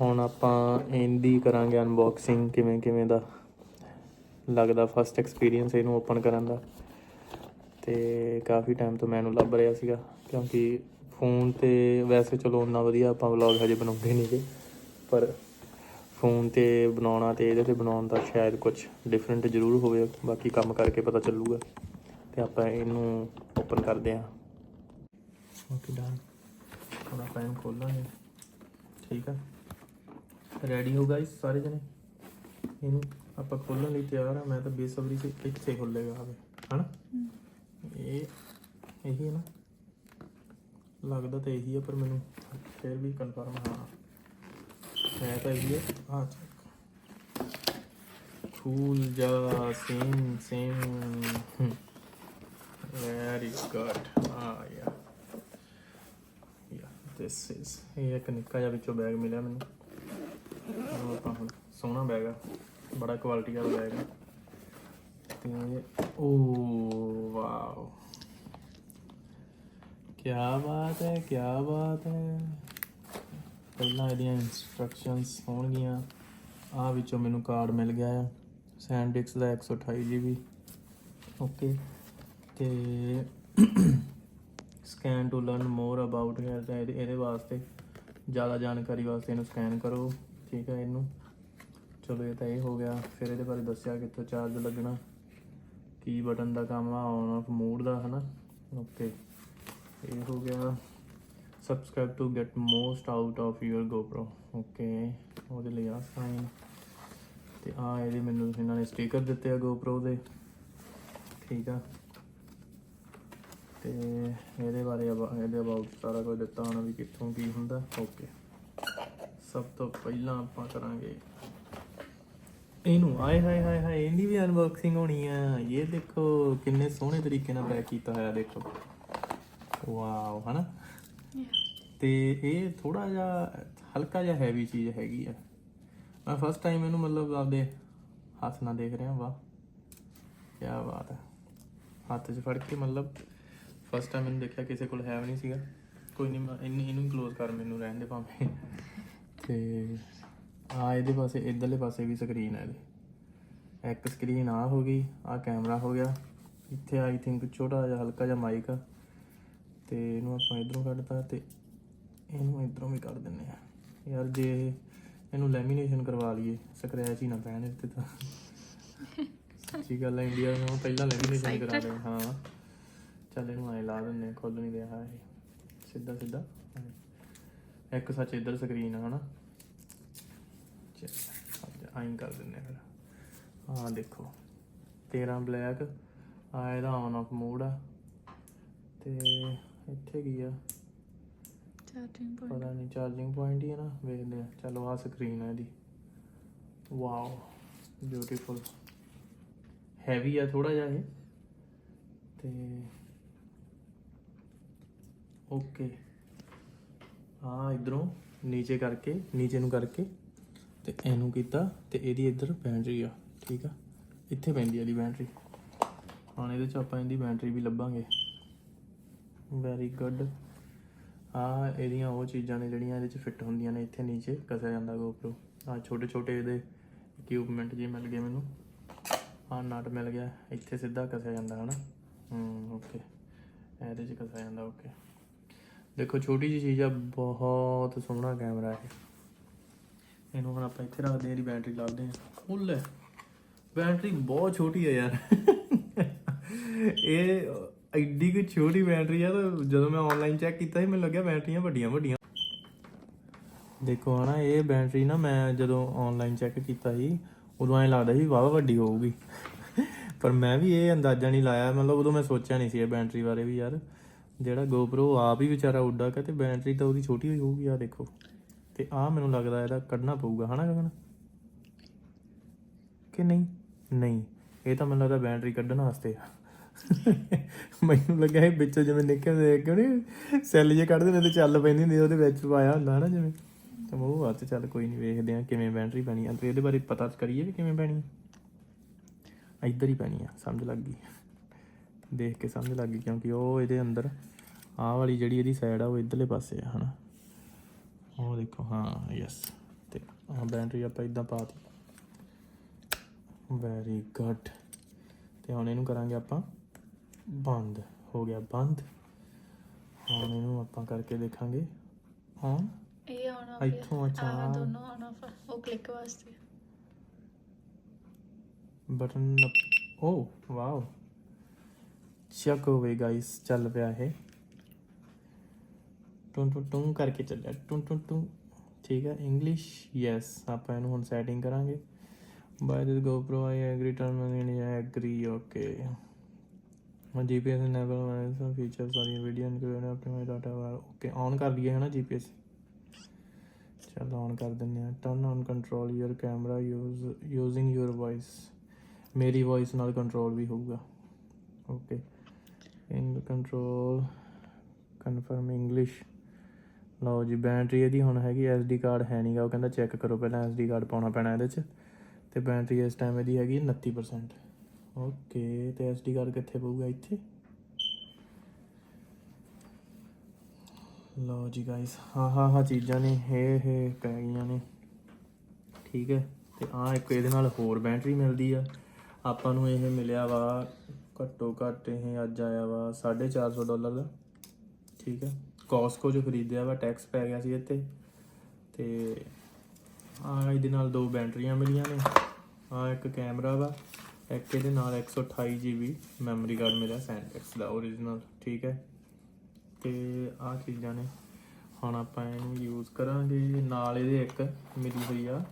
ਹੁਣ ਆਪਾਂ ਇਹਦੀ ਕਰਾਂਗੇ ਅਨਬਾਕਸਿੰਗ ਕਿਵੇਂ ਕਿਵੇਂ ਦਾ ਲੱਗਦਾ ਫਸਟ ਐਕਸਪੀਰੀਅੰਸ ਇਹਨੂੰ ਓਪਨ ਕਰਨ ਦਾ। ਤੇ ਕਾਫੀ ਟਾਈਮ ਤੋਂ ਮੈਨੂੰ ਲੱਭ ਰਿਹਾ ਸੀਗਾ, ਕਿਉਂਕਿ ਫੋਨ ਤੇ ਵੈਸੇ ਚਲੋ ਉਨਾ ਵਧੀਆ ਆਪਾਂ ਵਲੌਗ ਹਜੇ ਬਣਾਉਂਦੇ ਨਹੀਂਗੇ ਪਰ ਫੋਨ ਤੇ ਬਣਾਉਣਾ ਤੇ ਇਹਦੇ ਤੇ ਬਣਾਉਣ ਦਾ ਸ਼ਾਇਦ ਕੁਝ ਡਿਫਰੈਂਟ ਜ਼ਰੂਰ ਹੋਵੇ, ਬਾਕੀ ਕੰਮ ਕਰਕੇ ਪਤਾ ਚੱਲੂਗਾ। ਤੇ ਆਪਾਂ ਇਹਨੂੰ ਓਪਨ ਕਰਦੇ ਹਾਂ। ਓਕੇ ਡਨ ਹੁਣ ਆਪਾਂ ਇਹਨੂੰ ਖੋਲਾਂਗੇ। ਠੀਕ ਆ? ਰੈਡੀ ਹੋ ਗਾਇਸ ਸਾਰੇ ਜਣੇ? ਇਹਨੂੰ ਆਪਾਂ ਖੋਲਣ ਲਈ ਤਿਆਰ ਆ, ਮੈਂ ਤਾਂ ਬੇਸਬਰੀ ਸੇ ਕਿੱਥੇ ਖੁੱਲੇਗਾ ਆਵੇ, ਹਨਾ? ਇਹ, ਇਹੀ ਹੈ ਨਾ? ਲੱਗਦਾ ਤਾਂ ਇਹੀ ਹੈ ਪਰ ਮੈਨੂੰ ਫਿਰ ਵੀ ਕਨਫਰਮ ਹਾਂ। ਹੈ ਤਾਂ ਇਹੀ ਹੈ ਆ ਕੂਲ ਜਾ ਸੇਮ ਸੇਮ ਵੈਰੀ ਗੁੱਡ ਆ ਯਾ ਯਾ ਦਿਸ ਇਜ਼ ਇਹ ਇੱਕ ਨਿੱਕਾ ਜਿਹਾ ਵਿੱਚੋਂ ਬੈਗ ਮਿਲਿਆ ਮੈਨੂੰ। ਉਹ ਆਪਾਂ ਹੁਣ ਸੋਹਣਾ ਬੈਗ ਆ, ਬੜਾ ਕੁਆਲਿਟੀ ਵਾਲਾ ਬੈਗ ਆ। ਤੇ ਓ ਵਾਓ। ਕੀ ਬਾਤ ਹੈ ਕੀ ਬਾਤ ਹੈ। ਪਹਿਲਾਂ ਇਹਦੀਆਂ ਇਨਸਟਰਕਸ਼ਨਸ ਹੋਣਗੀਆਂ। ਆ ਵਿੱਚੋਂ ਮੈਨੂੰ ਕਾਰਡ ਮਿਲ ਗਿਆ ਆ ਸੈਂਡਿਕਸ ਦਾ 128 GB ਓਕੇ ਤੇ scan to learn more about ਹੈ ਇਹਦੇ ਵਾਸਤੇ ਜ਼ਿਆਦਾ ਜਾਣਕਾਰੀ ਵਾਸਤੇ ਇਹਨੂੰ ਸਕੈਨ ਕਰੋ। ਠੀਕ ਹੈ ਇਹਨੂੰ। ਚਲੋ ਇਹ ਤਾਂ ਇਹ ਹੋ ਗਿਆ। ਫਿਰ ਇਹਦੇ ਬਾਰੇ ਦੱਸਿਆ ਕਿੱਥੋਂ ਚਾਰਜ ਲੱਗਣਾ। ਕੀ ਬਟਨ ਦਾ ਕੰਮ ਆ ਔਨ ਆਫ ਮੋਡ ਦਾ, ਹਨਾ? ਓਕੇ ਇਹ ਹੋ ਗਿਆ। Subscribe to get most out of your GoPro okay ਉਹਦੇ ਲਈ ਆ ਸਾਈਨ ਤੇ ਆ ਇਹਦੇ ਮੈਨੂੰ ਇਹਨਾਂ ਨੇ ਸਟicker ਦਿੱਤੇ ਆ GoPro ਦੇ। ਠੀਕ ਆ। ਤੇ ਇਹਦੇ ਬਾਰੇ ਅਬਾ- ਇਹਦੇ ਅਬਾਊਟ ਸਾਰਾ ਕੁਝ ਦਿੱਤਾ ਹੋਣਾ ਵੀ ਕਿੱਥੋਂ ਕੀ ਹੁੰਦਾ। ਓਕੇ ਸਭ ਤੋਂ ਪਹਿਲਾਂ ਆਪਾਂ ਕਰਾਂਗੇ। ਇਹਨੂੰ, ਆਏ ਹਾਏ ਹਾਏ ਹਾਏ ਇਹਦੀ ਵੀ ਅਨਬਾਕਸਿੰਗ ਹੋਣੀ ਆ। ਇਹ ਦੇਖੋ, ਕਿੰਨੇ ਸੋਹਣੇ ਤਰੀਕੇ ਨਾਲ ਪੈਕ ਕੀਤਾ ਹੋਇਆ, ਦੇਖੋ। ਵਾਓ, ਹਨਾ? ਤੇ ਇਹ ਥੋੜਾ ਜਿਹਾ, ਹਲਕਾ ਜਿਹਾ ਹੈਵੀ ਚੀਜ਼ ਹੈਗੀ ਆ। ਮੈਂ ਫਸਟ ਟਾਈਮ ਇਹਨੂੰ ਮਤਲਬ ਆਪਦੇ ਹੱਥ ਨਾਲ ਦੇਖ ਰਿਹਾ, ਵਾਹ। ਕੀ ਬਾਤ ਹੈ ਹੱਥ 'ਚ ਫੜ ਕੇ ਮਤਲਬ ਫਸਟ ਟਾਈਮ ਇਹਨੂੰ ਦੇਖਿਆ, ਕਿਸੇ ਕੋਲ ਹੈ ਵੀ ਨਹੀਂ ਸੀਗਾ। ਕੋਈ ਨਹੀਂ ਇਹਨੂੰ ਇਹਨੂੰ ਕਲੋਜ਼ ਕਰ, ਮੈਨੂੰ ਰਹਿਣ ਦੇ ਭਾਵੇਂ। ਤੇ ਆ ਇਹਦੇ ਪਾਸੇ ਇਧਰਲੇ ਪਾਸੇ ਵੀ ਸਕਰੀਨ ਹੈ ਇਹਦੇ। ਇੱਕ ਸਕਰੀਨ ਆ ਹੋ ਗਈ ਆ ਕੈਮਰਾ ਹੋ ਗਿਆ। ਇੱਥੇ ਆਈ ਥਿੰਕ ਛੋਟਾ ਜਿਹਾ ਹਲਕਾ ਜਿਹਾ ਮਾਈਕ ਆ। ਤੇ ਇਹਨੂੰ ਆਪਾਂ ਇਧਰੋਂ ਕੱਢਤਾ ਤੇ ਇਹਨੂੰ ਇਧਰੋਂ ਵੀ ਕੱਢ ਦਿੰਨੇ ਆ। ਯਾਰ ਜੇ ਇਹ- ਇਹਨੂੰ ਲੈਮੀਨੇਸ਼ਨ ਕਰਵਾ ਲਈਏ ਸਕ੍ਰੈਚ ਹੀ ਨਾ ਪੈਣ ਇੱਥੇ ਤਾਂ ਸੱਚੀ ਗੱਲ ਹੈ ਇੰਡੀਆ ਨੂੰ ਪਹਿਲਾਂ ਲੈਮੀਨੇਸ਼ਨ ਕਰਾ ਦੇ ਹਾਂ। ਚੱਲ ਇਹਨੂੰ ਐ ਲਾ ਦਿੰਨੇ ਖੁੱਲ ਨਹੀਂ ਰਿਹਾ ਇਹ। ਸਿੱਧਾ ਸਿੱਧਾ। ਇੱਕ ਸੱਚ ਇੱਧਰ ਸਕਰੀਨ ਆ ਹਨਾ? ਚੱਲ ਆਈਂ ਕਰ ਦਿੰਨੇ ਫਿਰ। ਆਹ ਦੇਖੋ 13 ਬਲੈਕ ਆ ਇਹਦਾ ਔਨ ਆਫ ਮੋਡ ਆ। ਤੇ ਇੱਥੇ ਕੀ ਆ? ਚਾਰਜਿੰਗ ਪੁਆਇੰਟ ਪਤਾ ਨਹੀਂ ਚਾਰਜਿੰਗ ਪੁਆਇੰਟ ਹੀ ਹੈ ਨਾ ਵੇਖਦੇ ਆ। ਚਲੋ ਆ ਸਕਰੀਨ ਹੈ ਇਹਦੀ। ਵਾਓ ਬਿਊਟੀਫੁਲ ਹੈਵੀ ਆ ਥੋੜਾ ਜਿਹਾ ਇਹ। ਤੇ ਓਕੇ ਆ ਇਧਰੋਂ ਨੀਚੇ ਕਰਕੇ, ਨੀਚੇ ਨੂੰ ਕਰਕੇ ਤੇ ਇਹਨੂੰ ਕੀਤਾ ਤੇ ਇਹਦੀ ਇੱਧਰ ਬੈਟਰੀ ਆ, ਠੀਕ ਆ? ਇੱਥੇ ਪੈਂਦੀ ਆ ਇਹਦੀ ਬੈਟਰੀ ਹੁਣ ਇਹਦੇ ਚ ਆਪਾਂ ਇਹਦੀ ਬੈਟਰੀ ਵੀ ਲੱਭਾਂਗੇ। ਵੈਰੀ ਗੁੱਡ ਆ ਇਹਦੀਆਂ ਉਹ ਚੀਜ਼ਾਂ ਨੇ ਜਿਹੜੀਆਂ ਇਹਦੇ ਚ ਫਿੱਟ ਹੁੰਦੀਆਂ ਨੇ, ਇੱਥੇ ਨੀਚੇ ਕਸਿਆ ਜਾਂਦਾ GoPro ਆ ਛੋਟੇ ਛੋਟੇ ਇਹਦੇ ਇਕਵਿਪਮੈਂਟ ਜੇ ਮਿਲ ਗਏ ਮੈਨੂੰ। ਆ ਨਟ ਮਿਲ ਗਿਆ, ਇੱਥੇ ਸਿੱਧਾ ਕਸਿਆ ਜਾਂਦਾ, ਹਨਾ? ਹੂੰ ਓਕੇ ਇਹਦੇ ਚ ਕਸਿਆ ਜਾਂਦਾ ਓਕੇ ਦੇਖੋ, ਛੋਟੀ ਜਿਹੀ ਚੀਜ਼ ਆ, ਬਹੁਤ ਸੋਹਣਾ ਕੈਮਰਾ ਹੈ ਇਹਨੂੰ ਹੁਣ ਆਪਾਂ ਇੱਥੇ ਰੱਖਦੇ ਹਾਂ, ਇਹਦੀ ਬੈਟਰੀ ਲਾਉਂਦੇ ਹਾਂ। ਫੁੱਲ ਹੈ। ਬੈਟਰੀ ਬਹੁਤ ਛੋਟੀ ਹੈ ਯਾਰ। ਇਹ ਐਡੀ ਕਿ ਛੋਟੀ ਬੈਟਰੀ ਆ, ਤਾਂ ਜਦੋਂ ਮੈਂ ਆਨਲਾਈਨ ਚੈੱਕ ਕੀਤਾ ਸੀ, ਮੈਨੂੰ ਲੱਗਿਆ ਬੈਟਰੀਆਂ ਵੱਡੀਆਂ ਵੱਡੀਆਂ। ਦੇਖੋ ਹਨਾ, ਇਹ ਬੈਟਰੀ ਨਾ ਮੈਂ ਜਦੋਂ ਆਨਲਾਈਨ ਚੈੱਕ ਕੀਤਾ ਸੀ, ਉਦੋਂ ਐਂ ਲੱਗਦਾ ਸੀ ਵਾਵਾ ਵੱਡੀ ਹੋਊਗੀ। ਪਰ ਮੈਂ ਵੀ ਇਹ ਅੰਦਾਜ਼ਾ ਨਹੀਂ ਲਾਇਆ, ਮਤਲਬ ਉਦੋਂ ਮੈਂ ਸੋਚਿਆ ਨਹੀਂ ਸੀ ਇਹ ਬੈਟਰੀ ਬਾਰੇ ਵੀ ਯਾਰ। ਜਿਹੜਾ GoPro ਆਪ ਹੀ ਵਿਚਾਰਾ ਉੱਡਾ ਕੇ ਤੇ ਬੈਟਰੀ ਤਾਂ ਉਹਦੀ ਛੋਟੀ ਹੋਈ ਹੋਊਗੀ ਆ ਦੇਖੋ। ਤੇ ਆ ਮੈਨੂੰ ਲੱਗਦਾ ਇਹਦਾ ਕੱਢਣਾ ਪਊਗਾ, ਹਨਾ ਗਗਨ? ਕਿ ਨਹੀਂ? ਨਹੀਂ, ਇਹ ਤਾਂ ਮੈਨੂੰ ਲੱਗਦਾ ਬੈਟਰੀ ਕੱਢਣ ਵਾਸਤੇ ਆ। ਮੈਨੂੰ ਲੱਗਾ ਇਹ ਵਿੱਚੋਂ ਜਿਵੇਂ ਨਿਕਲਦੇ ਕਿਉਂ ਨਹੀਂ ਸੈੱਲ ਜੇ ਕੱਢਦੇ ਨੇ ਤੇ ਚੱਲ ਪੈਂਦੀ ਹੁੰਦੀ ਉਹਦੇ ਵਿੱਚ ਪਾਇਆ ਹੁੰਦਾ ਨਾ ਜਿਵੇਂ। ਤੇ ਉਹ ਹੱਥ ਚੱਲ ਕੋਈ ਨਹੀਂ ਵੇਖਦੇ ਆ ਕਿਵੇਂ ਬੈਟਰੀ ਪੈਣੀ ਆ। ਤੇ ਇਹਦੇ ਬਾਰੇ ਪਤਾ ਕਰੀਏ ਵੀ ਕਿਵੇਂ ਪੈਣੀ ਆ। ਇੱਧਰ ਹੀ ਪੈਣੀ ਆ, ਸਮਝ ਲੱਗ ਗਈ। ਦੇਖ ਕੇ ਸਮਝ ਲੱਗ ਗਈ ਕਿਉਂਕਿ ਉਹ ਇਹਦੇ ਅੰਦਰ ਆਹ ਵਾਲੀ ਜਿਹੜੀ ਇਹਦੀ ਸਾਈਡ ਆ ਉਹ ਇਧਰਲੇ ਪਾਸੇ ਆ ਹਨਾ? ਉਹ ਦੇਖੋ ਹਾਂ ਯੈਸ ਤੇ ਆ ਬੈਟਰੀ ਆਪਾਂ ਇਦਾਂ ਪਾਤੀ ਵੈਰੀ ਗੁੱਡ ਤੇ ਹੁਣ ਇਹਨੂੰ ਕਰਾਂਗੇ ਆਪਾਂ ਬੰਦ ਹੋ ਗਿਆ ਬੰਦ। ਹੁਣ ਇਹਨੂੰ ਆਪਾਂ ਕਰਕੇ ਦੇਖਾਂਗੇ। ਔਨ ਇਹ ਆਉਣਾ ਇੱਥੋਂ ਅੱਛਾ। ਆ ਦੋਨੋਂ ਆਉਣਾ ਉਹ ਕਲਿੱਕ ਵਾਸਤੇ ਬਟਨ ਓ ਵਾਓ ਸ਼ੱਕ ਹੋ ਗਈ ਗਾਇਸ ਚੱਲ ਪਿਆ ਇਹ। ਟੁੰ ਟੁੰ ਟੁੰ ਕਰਕੇ ਚੱਲਿਆ। ਟੁੰ ਟੁੰ ਟੁੰ। ਠੀਕ ਹੈ ਇੰਗਲਿਸ਼ ਯੈਸ ਆਪਾਂ ਇਹਨੂੰ ਹੁਣ ਸੈਟਿੰਗ ਕਰਾਂਗੇ। By this GoPro, I agree term and I agree, okay. ਹੁਣ GPS enable ਵਾਲੇ features sorry video include optimise data okay on ਕਰ ਲਈਏ ਹੈ ਨਾ GPS ਚਲ ਔਨ ਕਰ ਦਿੰਦੇ ਆ turn on control your camera use using your voice ਮੇਰੀ ਵੌਇਸ ਨਾਲ ਕੰਟਰੋਲ ਵੀ ਹੋਊਗਾ। Okay in control confirm English ਲਓ ਜੀ, ਬੈਟਰੀ ਇਹਦੀ ਹੁਣ ਹੈਗੀ SD ਕਾਰਡ ਹੈ ਨਹੀਂਗਾ ਉਹ ਕਹਿੰਦਾ ਚੈੱਕ ਕਰੋ ਪਹਿਲਾਂ SD ਕਾਰਡ ਪਾਉਣਾ ਪੈਣਾ ਇਹਦੇ 'ਚ। ਤੇ ਬੈਟਰੀ ਇਸ ਟਾਈਮ ਇਹਦੀ ਹੈਗੀ 29% ਓਕੇ ਤੇ SD ਕਾਰਡ ਕਿੱਥੇ ਪਊਗਾ ਇੱਥੇ? ਲਓ ਜੀ ਗਾਇਸ ਹਾਂ ਹਾਂ ਹਾਂ, ਚੀਜ਼ਾਂ ਨੇ, ਹੇ ਇਹ ਪੈ ਗਈਆਂ ਨੇ। ਠੀਕ ਹੈ, ਤੇ ਆ ਇੱਕ ਇਹਦੇ ਨਾਲ ਹੋਰ ਬੈਟਰੀ ਮਿਲਦੀ ਆ। ਆਪਾਂ ਨੂੰ ਇਹ ਮਿਲਿਆ ਵਾ ਘੱਟੋ ਘੱਟ ਇਹ ਅੱਜ ਆਇਆ ਵਾ 450 ਡਾਲਰ। ਦਾ ਠੀਕ ਹੈ। ਕੋਸਕੋ ਜੋ ਖਰੀਦਿਆ ਵਾ ਟੈਕਸ ਪੈ ਗਿਆ ਸੀ ਇੱਥੇ। ਤੇ ਆ ਇਹਦੇ ਨਾਲ ਦੋ ਬੈਟਰੀਆਂ ਮਿਲੀਆਂ ਨੇ। ਆ ਇੱਕ ਕੈਮਰਾ ਵਾ, ਇੱਕ ਇਹਦੇ ਨਾਲ 128 GB ਮੈਮਰੀ ਕਾਰਡ ਮਿਲਿਆ ਸੈਂਟੈਕਸ ਦਾ origignal ਠੀਕ ਹੈ। ਤੇ ਆ ਚੀਜ਼ਾਂ ਨੇ। ਹੁਣ ਆਪਾਂ ਇਹਨੂੰ ਯੂਜ਼ ਕਰਾਂਗੇ। ਨਾਲ ਇਹਦੇ ਇੱਕ ਮਿਲੀ ਹੋਈ ਆ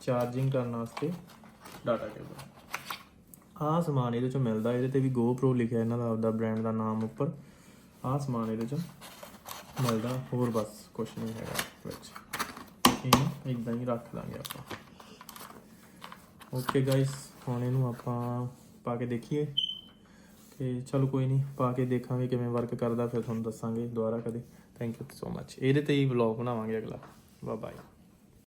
ਚਾਰਜਿੰਗ ਕਰਨ ਵਾਸਤੇ ਡਾਟਾ ਕੇਬਲ ਆਹ ਸਮਾਨ ਇਹਦੇ ਚੋਂ ਮਿਲਦਾ, ਇਹਦੇ ਤੇ ਵੀ GoPro ਲਿਖਿਆ ਇਹਨਾਂ ਦਾ, ਆਪਦਾ ਬ੍ਰਾਂਡ ਦਾ ਨਾਮ ਉੱਪਰ। ਆਹ ਸਮਾਨ ਇਹਦੇ ਚੋਂ ਮਿਲਦਾ, ਹੋਰ ਬਸ ਕੁਝ ਨਹੀਂ ਹੈਗਾ ਵਿੱਚ। ਇਹਨੂੰ ਇਦਾਂ ਹੀ ਰੱਖ ਲਾਂਗੇ ਆਪਾਂ। ਓਕੇ ਗਾਇਸ ਹੁਣ ਇਹਨੂੰ ਆਪਾਂ ਪਾ ਕੇ ਦੇਖੀਏ। ਕਿ ਚਲੋ ਕੋਈ ਨਹੀਂ, ਪਾ ਕੇ ਦੇਖਾਂਗੇ ਕਿਵੇਂ ਵਰਕ ਕਰਦਾ, ਫਿਰ ਤੁਹਾਨੂੰ ਦੱਸਾਂਗੇ ਦੁਬਾਰਾ ਕਦੇ। ਥੈਂਕ ਯੂ ਸੋ ਮੱਚ ਇਹਦੇ ਤੇ ਹੀ ਵਲੌਗ ਬਣਾਵਾਂਗੇ ਅਗਲਾ। Bye bye